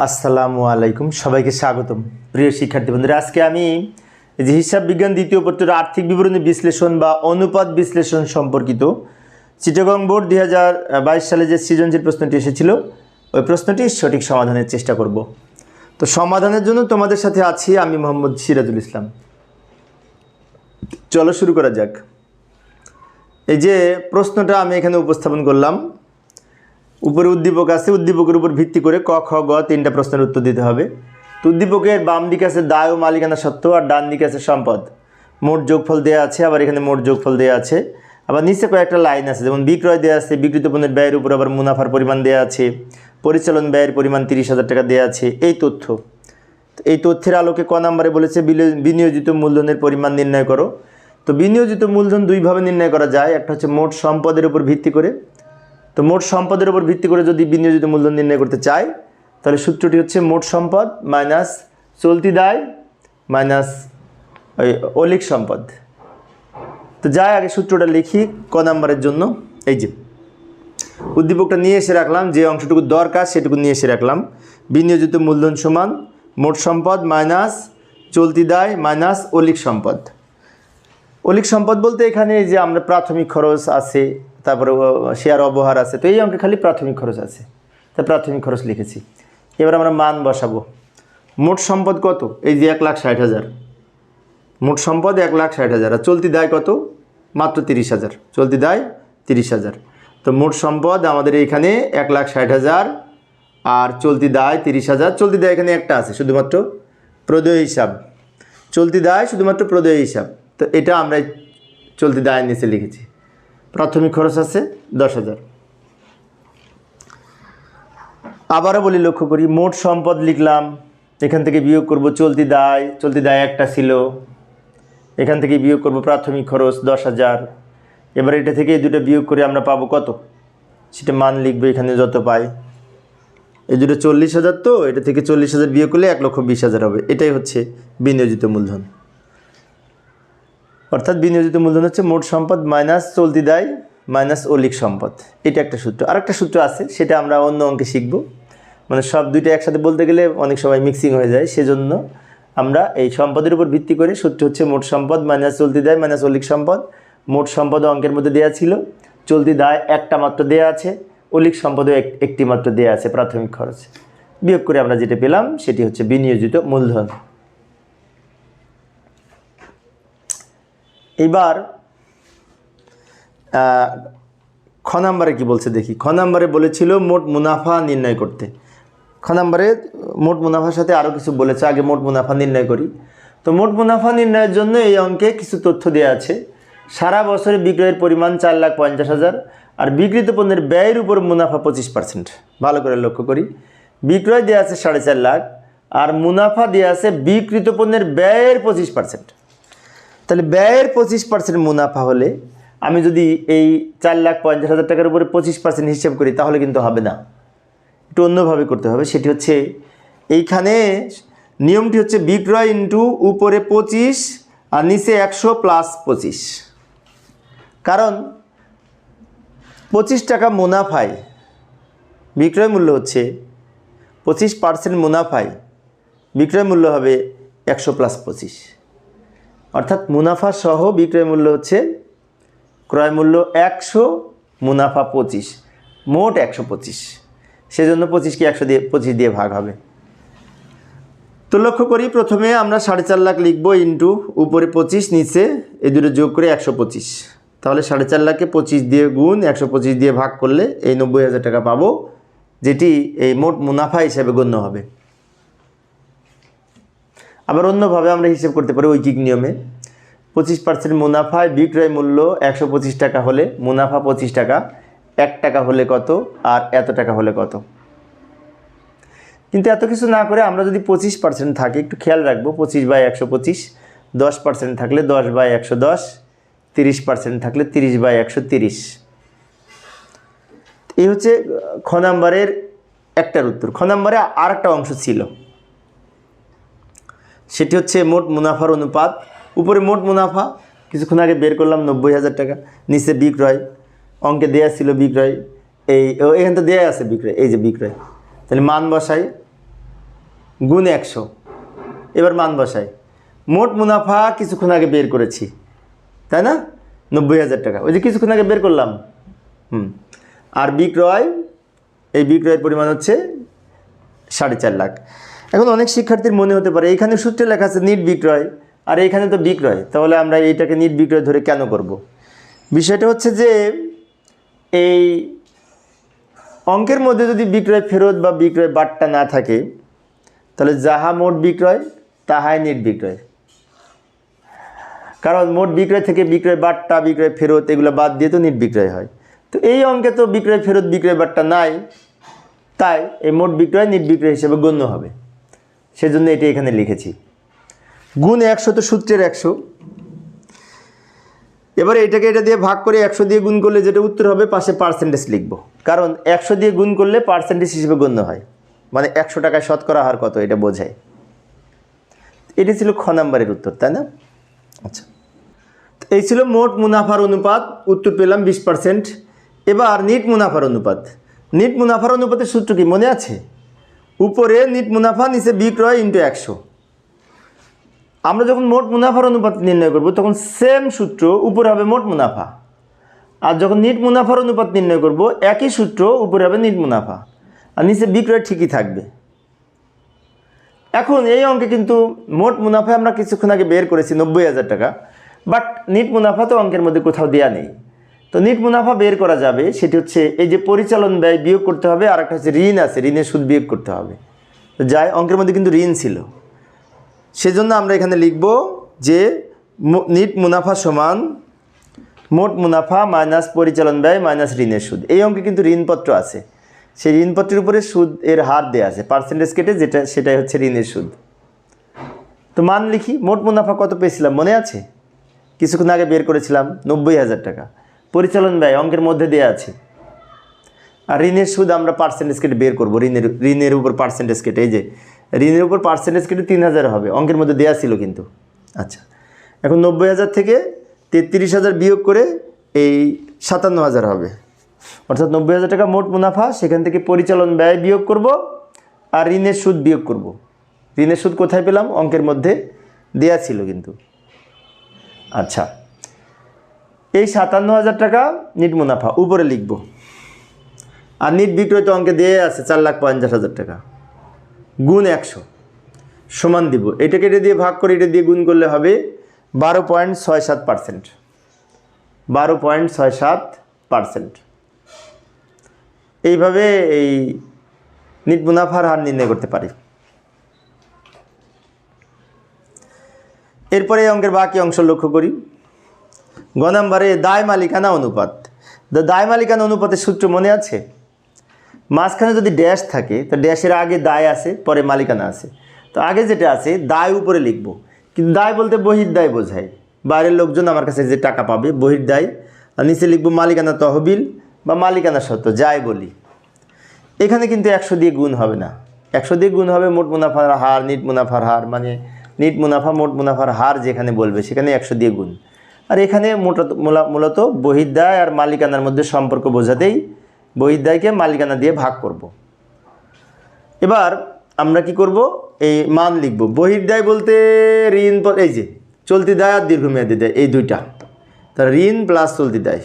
আসসালামু আলাইকুম, সবাইকে স্বাগতম। প্রিয় শিক্ষার্থী বন্ধুরা, আজকে আমি যে হিসাব বিজ্ঞান দ্বিতীয় পত্রের আর্থিক বিবরণী বিশ্লেষণ বা অনুপাত বিশ্লেষণ সম্পর্কিত চিটাগং বোর্ড দুই হাজার বাইশ সালে যে সৃজনশীল প্রশ্নটি এসেছিল, ওই প্রশ্নটি সঠিক সমাধানের চেষ্টা করব। তো সমাধানের জন্য তোমাদের সাথে আছি আমি মোহাম্মদ সিরাজুল ইসলাম। চলো শুরু করা যাক। এই যে প্রশ্নটা আমি এখানে উপস্থাপন করলাম উপরে উদ্দীপক আছে, উদ্দীপকের উপর ভিত্তি করে ক, খ, গ তিনটা প্রশ্নের উত্তর দিতে হবে। তো উদ্দীপকের বাম দিকে আছে দায় ও মালিকানা সত্ত্ব আর ডান দিকে আছে সম্পদ। মোট যোগফল দেওয়া আছে, আবার এখানে মোট যোগফল দেওয়া আছে। আবার নিচে কয়েকটা লাইন আছে, যেমন বিক্রয় দেওয়া আছে, বিক্রিত পণ্যের ব্যয়ের উপর আবার মুনাফার পরিমাণ দেওয়া আছে, পরিচালন ব্যয়ের পরিমাণ তিরিশ হাজার টাকা দেওয়া আছে, এই তথ্য। এই তথ্যের আলোকে ক নাম্বারে বলেছে, বিলে- বিনিয়োজিত মূলধনের পরিমাণ নির্ণয় করো। তো বিনিয়োজিত মূলধন দুইভাবে নির্ণয় করা যায়, একটা হচ্ছে মোট সম্পদের উপর ভিত্তি করে তো মোট সম্পদের উপর ভিত্তি করে যদি বিনিয়োজিত মূলধন নির্ণয় করতে চাই তাহলে সূত্রটি হচ্ছে মোট সম্পদ মাইনাস চলতি দায় মাইনাস ওই অলিক সম্পদ। তো যাই, আগে সূত্রটা লিখি ক নাম্বারের জন্য। এই যে, উদ্দীপকটা নিয়ে এসে রাখলাম, যে অংশটুকু দরকার সেটুকু নিয়ে এসে রাখলাম। বিনিয়োজিত মূলধন সমান মোট সম্পদ মাইনাস চলতি দায় মাইনাস অলিক সম্পদ। অলিক সম্পদ বলতে এখানে যে আমরা প্রাথমিক খরচ আছে তারপরে শেয়ার অবহার আছে। তো এই অঙ্কে খালি প্রাথমিক খরচ আছে। তা প্রাথমিক খরচ লিখেছি। এবার আমরা মান বসাবো। মোট সম্পদ কত? এই যে এক লাখ ষাট হাজার। মোট সম্পদ এক লাখ ষাট হাজার। আর চলতি দায় কত? মাত্র তিরিশ হাজার। চলতি দায় তিরিশ হাজার। তো মোট সম্পদ আমাদের এইখানে এক লাখ ষাট হাজার। আর চলতি দায় তিরিশ হাজার। চলতি দায় এখানে একটা আছে, শুধুমাত্র প্রদেয় হিসাব। চলতি দায় শুধুমাত্র প্রদেয় হিসাব। তো এটা আমরা চলতি দায়ের নিচে লিখেছি। প্রাথমিক খরচ আছে দশ হাজার। আবারও বলি, লক্ষ্য করি, মোট সম্পদ লিখলাম, এখান থেকে বিয়োগ করব চলতি দায় চলতি দায় একটা ছিল। এখান থেকে বিয়োগ করব প্রাথমিক খরচ দশ হাজার। এবার এটা থেকে দুটো বিয়োগ করে আমরা পাবো কত? সেটা মান লিখব এখানে যত পাই। এই দুটো চল্লিশ হাজার তো, এটা থেকে চল্লিশ হাজার বিয়োগ করলে এক লক্ষ বিশ হাজার হবে। এটাই হচ্ছে বিনিয়োজিত মূলধন। অর্থাৎ বিনিয়োজিত মূলধন হচ্ছে মোট সম্পদ মাইনাস চলতি দায় মাইনাস অলিক সম্পদ। এটা একটা সূত্র। আরেকটা সূত্র আছে, সেটা আমরা অন্য অঙ্কে শিখব। মানে সব দুইটা একসাথে বলতে গেলে অনেক সময় মিক্সিং হয়ে যায়, সেজন্য আমরা এই সম্পদের উপর ভিত্তি করে সূত্র হচ্ছে মোট সম্পদ মাইনাস চলতি দায় মাইনাস অলিক সম্পদ। মোট সম্পদ অঙ্কের মধ্যে দেওয়া ছিল, চলতি দায় একটা মাত্র দেওয়া আছে, অলিক সম্পদও এক- একটি মাত্র দেওয়া আছে প্রাথমিক খরচ। বিয়োগ করে আমরা যেটা পেলাম, সেটি হচ্ছে বিনিয়োজিত মূলধন। এবার খ নাম্বারে কি বলছে দেখি। খ নাম্বারে বলেছিল, মোট মুনাফা নির্ণয় করতে। খ নাম্বারে, মোট মুনাফার সাথে আরও কিছু বলেছে, আগে মোট মুনাফা নির্ণয় করি। তো মোট মুনাফা নির্ণয়ের জন্য এই অঙ্কে কিছু তথ্য দেওয়া আছে। সারা বছরে বিক্রয়ের পরিমাণ চার লাখ পঞ্চাশ হাজার, আর বিক্রিত পণ্যের ব্যয়ের উপর মুনাফা পঁচিশ পার্সেন্ট। ভালো করে লক্ষ্য করি। বিক্রয় দেওয়া আছে সাড়ে চার লাখ, আর মুনাফা দেওয়া আছে বিক্রিত পণ্যের ব্যয়ের পঁচিশ পার্সেন্ট। তাহলে ব্যয়ের পঁচিশ পার্সেন্ট মুনাফা হলে আমি যদি এই চার লাখ পঞ্চাশ হাজার টাকার উপরে পঁচিশ পার্সেন্ট হিসেব করি, তাহলে কিন্তু হবে না। একটু অন্যভাবে করতে হবে। সেটি হচ্ছে, এইখানে নিয়মটি হচ্ছে বিক্রয় ইন্টু উপরে পঁচিশ আর নিচে একশো প্লাস পঁচিশ। কারণ পঁচিশ টাকা মুনাফায় বিক্রয় মূল্য হচ্ছে পঁচিশ পার্সেন্ট মুনাফায় বিক্রয় মূল্য হবে একশো প্লাস পঁচিশ। অর্থাৎ মুনাফা সহ বিক্রয় মূল্য হচ্ছে, ক্রয় মূল্য একশো, মুনাফা পঁচিশ, মোট একশো পঁচিশ। সেজন্য পঁচিশকে একশো দিয়ে, পঁচিশ দিয়ে ভাগ হবে। তো লক্ষ্য করি প্রথমে আমরা সাড়ে চার লাখ লিখব ইন্টু উপরে পঁচিশ, নিচে এই দুটো যোগ করে একশো পঁচিশ। তাহলে সাড়ে চার লাখকে পঁচিশ দিয়ে গুণ একশো পঁচিশ দিয়ে ভাগ করলে এই নব্বই হাজার টাকা পাবো, যেটি এই মোট মুনাফা হিসেবে গণ্য হবে। আবার অন্যভাবে আমরা হিসেব করতে পারি ঐকিক নিয়মে। পঁচিশ পার্সেন্ট মুনাফায় বিক্রয় মূল্য একশো পঁচিশ টাকা হলে, মুনাফা পঁচিশ টাকা, এক টাকা হলে কত আর এত টাকা হলে কত? কিন্তু এত কিছু না করে আমরা যদি পঁচিশ পার্সেন্ট থাকি, একটু খেয়াল রাখব, পঁচিশ বাই একশো পঁচিশ, দশ পার্সেন্ট থাকলে দশ বাই একশো দশ, তিরিশ পার্সেন্ট থাকলে তিরিশ বাই একশো তিরিশ। এই হচ্ছে খ নাম্বারের একটার উত্তর। খ নাম্বারে আর একটা অংশ ছিল। সেটি হচ্ছে মোট মুনাফার অনুপাত। উপরে মোট মুনাফা, কিছুক্ষণ আগে বের করলাম নব্বই হাজার টাকা, নিচে বিক্রয়, অঙ্কে দেয়া ছিল বিক্রয়, এই এখানে তো দেয়া আছে বিক্রয়, এই যে বিক্রয়। তাহলে মান বসাই, গুণ একশো। এবার মান বসাই। মোট মুনাফা কিছুক্ষণ আগে বের করেছি, তাই না? নব্বই হাজার টাকা। ওই যে কিছুক্ষণ আগে বের করলাম। হুম। আর বিক্রয়, এই বিক্রয়ের পরিমাণ হচ্ছে সাড়ে চার লাখ। এখন অনেক শিক্ষার্থীর মনে হতে পারে, এখানে সূত্রে লেখা আছে নিট বিক্রয়, আর এখানে তো বিক্রয়, তাহলে আমরা এইটাকে নিট বিক্রয় ধরে কেন করব। বিষয়টা হচ্ছে যে, এই অঙ্কের মধ্যে যদি বিক্রয় ফেরত বা বিক্রয় বাট্টা না থাকে, তাহলে যাহা মোট বিক্রয়, তাহাই নিট বিক্রয়। কারণ মোট বিক্রয় থেকে বিক্রয় বাট্টা, বিক্রয় ফেরত, এগুলো বাদ দিয়ে তো নিট বিক্রয় হয়। তো এই অঙ্কে তো বিক্রয় ফেরত, বিক্রয় বাট্টা নাই, তাই এই মোট বিক্রয় নিট বিক্রয় হিসেবে গণ্য হবে। সেজন্য এটি এখানে লিখেছি। গুণ একশো তো সূত্রের একশো। এবারে এটাকে এটা দিয়ে ভাগ করে একশো দিয়ে গুণ করলে যেটা উত্তর হবে, পাশে পার্সেন্টেজ লিখব। কারণ একশো দিয়ে গুণ করলে পার্সেন্টেজ হিসেবে গণ্য হয়। মানে একশো টাকায় শতকরা হার কত, এটা বোঝায়। এটি ছিল খ নাম্বারের উত্তর, তাই না? আচ্ছা। এই ছিল মোট মুনাফার অনুপাত, উত্তর পেলাম বিশ পার্সেন্ট এবার নিট মুনাফার অনুপাত। নিট মুনাফার অনুপাতের সূত্র কি, মনে আছে? উপরে নিট মুনাফা, নিচে বিক্রয় ইন্টু একশো। আমরা যখন মোট মুনাফার অনুপাত নির্ণয় করব, তখন সেম সূত্র উপরে হবে মোট মুনাফা। আর যখন নিট মুনাফার অনুপাত নির্ণয় করব, একই সূত্র উপরে হবে নিট মুনাফা। আর নিচে বিক্রয় ঠিকই থাকবে। এখন এই অঙ্কে কিন্তু মোট মুনাফা আমরা কিছুক্ষণ আগে বের করেছি নব্বই হাজার টাকা বাট নিট মুনাফা তো অঙ্কের মধ্যে কোথাও দেওয়া নেই। তো নিট মুনাফা বের করা যাবে, সেটি হচ্ছে এই যে পরিচালন ব্যয় বিয়োগ করতে হবে আর একটা হচ্ছে ঋণ আছে, ঋণের সুদ বিয়োগ করতে হবে। যাই, অঙ্কের মধ্যে কিন্তু ঋণ ছিল। সেজন্য আমরা এখানে লিখব যে নিট মুনাফা সমান মোট মুনাফা মাইনাস পরিচালন ব্যয় মাইনাস ঋণের সুদ। এই অঙ্কে কিন্তু ঋণপত্র আছে। সেই ঋণপত্রের উপরে সুদ এর হার দেওয়া আছে পার্সেন্টেজ কেটে যেটা, সেটাই হচ্ছে ঋণের সুদ। তো মান লিখি, মোট মুনাফা কত পেয়েছিলাম, মনে আছে? কিছুক্ষণ আগে বের করেছিলাম, নব্বই হাজার টাকা। পরিচালন ব্যয় অঙ্কের মধ্যে দেওয়া আছে। আর ঋণের সুদ আমরা পার্সেন্টেজ কেটে বের করব। ঋণের ঋণের উপর পার্সেন্টেজ কেটে এই যে, ঋণের উপর পার্সেন্টেজ কেটে তিন হাজার হবে। অঙ্কের মধ্যে দেওয়া ছিল কিন্তু। আচ্ছা এখন নব্বই হাজার থেকে তেত্রিশ হাজার বিয়োগ করে এই সাতান্ন হাজার হবে। অর্থাৎ নব্বই হাজার টাকা মোট মুনাফা, সেখান থেকে পরিচালন ব্যয় বিয়োগ করব আর ঋণের সুদ বিয়োগ করব। ঋণের সুদ কোথায় পেলাম? অঙ্কের মধ্যে দেয়া ছিল কিন্তু। আচ্ছা এই সাতান্ন হাজার টাকা নিট মুনাফা, উপরে লিখব। আর নিট বিক্রয় তো অঙ্কে দিয়ে আছে চার লাখ পঞ্চাশ হাজার টাকা। গুণ একশো, সমান দিব। এটাকে এটা দিয়ে ভাগ করে এটা দিয়ে গুণ করলে হবে বারো পয়েন্ট ছয় সাত পার্সেন্ট। বারো পয়েন্ট ছয় সাত পার্সেন্ট। এইভাবে এই নিট মুনাফার হার নির্ণয় করতে পারি। এরপরে এই অঙ্কের বাকি অংশ লক্ষ্য করি। গ নাম্বারে দায় মালিকানা অনুপাত। দ্য দায় মালিকানা অনুপাতের সূত্র মনে আছে? মাঝখানে যদি ড্যাশ থাকে, তো ড্যাশের আগে দায় আছে, পরে মালিকানা আছে। তো আগে যেটা আছে, দায় উপরে লিখব। কিন্তু দায় বলতে বহির দায় বোঝায়। বাইরের লোকজন আমার কাছে যে টাকা পাবে, বহির দায়। আর নিচে লিখব মালিকানা তহবিল বা মালিকানা সত্ত্ব যাই বলি। এখানে কিন্তু একশো দিয়ে গুণ হবে না। একশো দিয়ে গুণ হবে মোট মুনাফার হার, নিট মুনাফার হার। মানে নিট মুনাফা, মোট মুনাফার হার যেখানে বলবে, সেখানে একশো দিয়ে গুণ। আর এখানে মূলত মূলা- মূলত বহির্দায় আর মালিকানার মধ্যে সম্পর্ক বোঝাতেই বহির্দায়কে মালিকানা দিয়ে ভাগ করব। এবার আমরা কি করব? এই মান লিখব। বহির্দায় বলতে ঋণ এই যে চলতি দায় আর দীর্ঘমেয়াদী দেয় এই দুইটা। তা ঋণ প্লাস চলতি দায়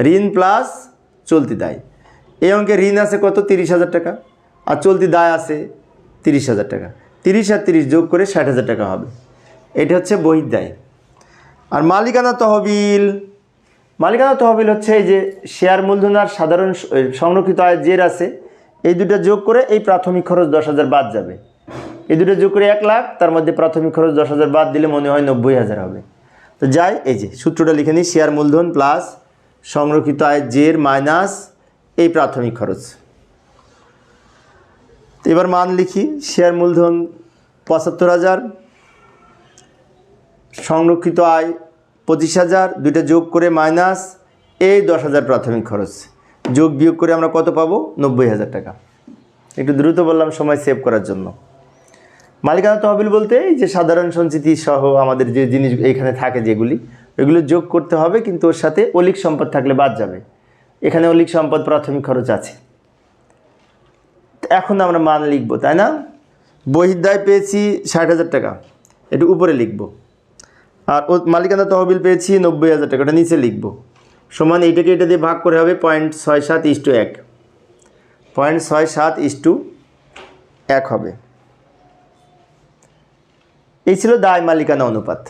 ঋণ প্লাস চলতি দায় এই অঙ্কে ঋণ আছে কত? তিরিশ হাজার টাকা। আর চলতি দায় আছে তিরিশ হাজার টাকা। তিরিশ আর তিরিশ যোগ করে ষাট হাজার টাকা হবে। এটা হচ্ছে বহির্দায় আর মালিকানা তহবিল। মালিকানা তহবিল হচ্ছে এই যে শেয়ার মূলধন আর সাধারণ সংরক্ষিত আয়ের জের আছে। এই দুটো যোগ করে এই প্রাথমিক খরচ দশ হাজার বাদ যাবে। এই দুটো যোগ করে এক লাখ, তার মধ্যে প্রাথমিক খরচ দশ হাজার বাদ দিলে মনে হয় নব্বই হাজার হবে। তো যাই, এই যে সূত্রটা লিখে নিই, শেয়ার মূলধন প্লাস সংরক্ষিত আয়ের জের মাইনাস এই প্রাথমিক খরচ। এবার মান লিখি, শেয়ার মূলধন পঁচাত্তর হাজার সংরক্ষিত আয় পঁচিশ হাজার, দুইটা যোগ করে মাইনাস এই দশ হাজার প্রাথমিক খরচ। যোগ বিয়োগ করে আমরা কত পাবো? নব্বই হাজার টাকা। একটু দ্রুত বললাম, সময় সেভ করার জন্য। মালিকানা তহবিল বলতে এই যে সাধারণ সঞ্চিতি সহ আমাদের যে জিনিস এখানে থাকে যেগুলি ওইগুলো যোগ করতে হবে, কিন্তু ওর সাথে অলিক সম্পদ থাকলে বাদ যাবে। এখানে অলিক সম্পদ প্রাথমিক খরচ আছে। এখন আমরা মান লিখব, তাই না? বহির্দায় পেয়েছি ষাট হাজার টাকা। একটু উপরে লিখব। আর মালিকানা তহবিল পেয়েছি নব্বই হাজার টাকা, ওটা নিচে লিখব। সমান এইটাকে এটা দিয়ে ভাগ করে হবে পয়েন্ট ছয় সাত ইস টু এক। পয়েন্ট ছয় সাত ইস টু এক হবে। এই ছিল দায় মালিকানা অনুপাত।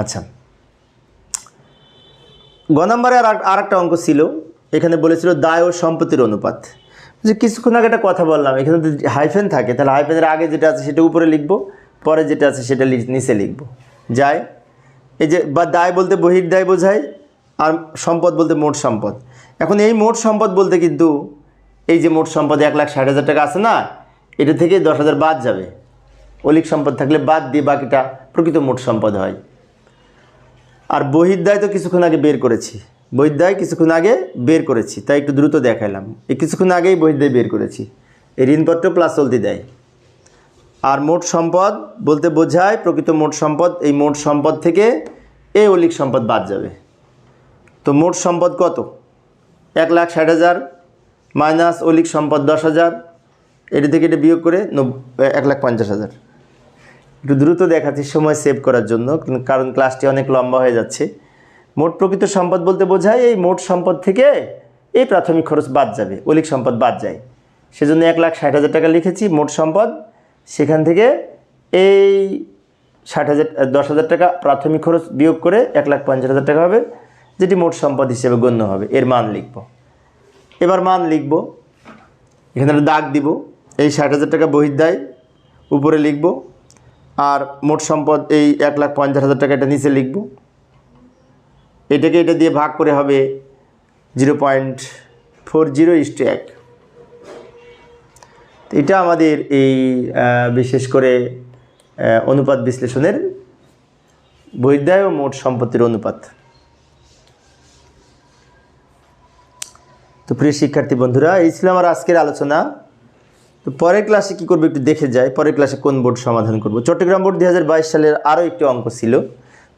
আচ্ছা। গ নম্বরে আর একটা অঙ্ক ছিল, এখানে বলেছিল দায় ও সম্পত্তির অনুপাত। যে কিছুক্ষণ আগে একটা কথা বললাম, এখানে যদি হাইফেন থাকে, তাহলে হাইফেনের আগে যেটা আছে সেটা উপরে লিখব, পরে যেটা আছে সেটা নিচে লিখব। যায়। এই যে, বা দায় বলতে বহির দায় বোঝায়, আর সম্পদ বলতে মোট সম্পদ। এখন এই মোট সম্পদ বলতে কিন্তু এই যে মোট সম্পদ এক লাখ ষাট হাজার টাকা আছে না, এটা থেকে দশ হাজার বাদ যাবে। অলিক সম্পদ থাকলে বাদ দিয়ে বাকিটা প্রকৃত মোট সম্পদ হয়। আর বহির্দায় তো কিছুক্ষণ আগে বের করেছি। বহির্দায় কিছুক্ষণ আগে বের করেছি, তাই একটু দ্রুত দেখাইলাম। এই কিছুক্ষণ আগেই বহির্দায় বের করেছি। এই ঋণপত্র প্লাস চলতি দেয়। আর মোট সম্পদ বলতে বোঝায় প্রকৃত মোট সম্পদ, এই মোট সম্পদ থেকে এই অলিক সম্পদ বাদ যাবে। তো মোট সম্পদ কত? এক লাখ ষাট হাজার মাইনাস অলিক সম্পদ দশ হাজার। এটি থেকে এটা বিয়োগ করে এক লাখ পঞ্চাশ হাজার। একটু দ্রুত দেখাচ্ছি সময় সেভ করার জন্য, কারণ ক্লাসটি অনেক লম্বা হয়ে যাচ্ছে। মোট প্রকৃত সম্পদ বলতে বোঝায় এই মোট সম্পদ থেকে এই প্রাথমিক খরচ বাদ যাবে, অলিক সম্পদ বাদ যায়। সেজন্য এক লাখ ষাট হাজার টাকা লিখেছি, মোট সম্পদ সেখান থেকে এই ষাট হাজার, দশ হাজার টাকা প্রাথমিক খরচ বিয়োগ করে এক লাখ পঞ্চাশ হাজার টাকা হবে, যেটি মোট সম্পদ হিসেবে গণ্য হবে। এর মান লিখব। এবার মান লিখব। এখানে একটা দাগ দিব। এই ষাট হাজার টাকা বহির্দায় উপরে লিখব। আর মোট সম্পদ এই এক লাখ পঞ্চাশ হাজার টাকা এটা নিচে লিখব। এটাকে এটা দিয়ে ভাগ করে হবে zero point four zero is to এক। এটা আমাদের এই বিশেষ করে অনুপাত বিশ্লেষণের বৈদ্যায় ও মোট সম্পত্তির অনুপাত। তো প্রিয় শিক্ষার্থী বন্ধুরা, এই ছিল আমার আজকের আলোচনা। তো পরের ক্লাসে কী করব একটু দেখে যাই, পরের ক্লাসে কোন বোর্ড সমাধান করব। চট্টগ্রাম বোর্ড দু হাজার বাইশ সালের আরও একটি অঙ্ক ছিল।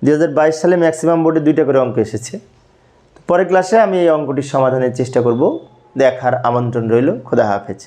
দু হাজার বাইশ সালে ম্যাক্সিমাম বোর্ডে দুইটা করে অঙ্ক এসেছে। তো পরের ক্লাসে আমি এই অঙ্কটির সমাধানের চেষ্টা করব। দেখার আমন্ত্রণ রইল। খোদা হাফেজ।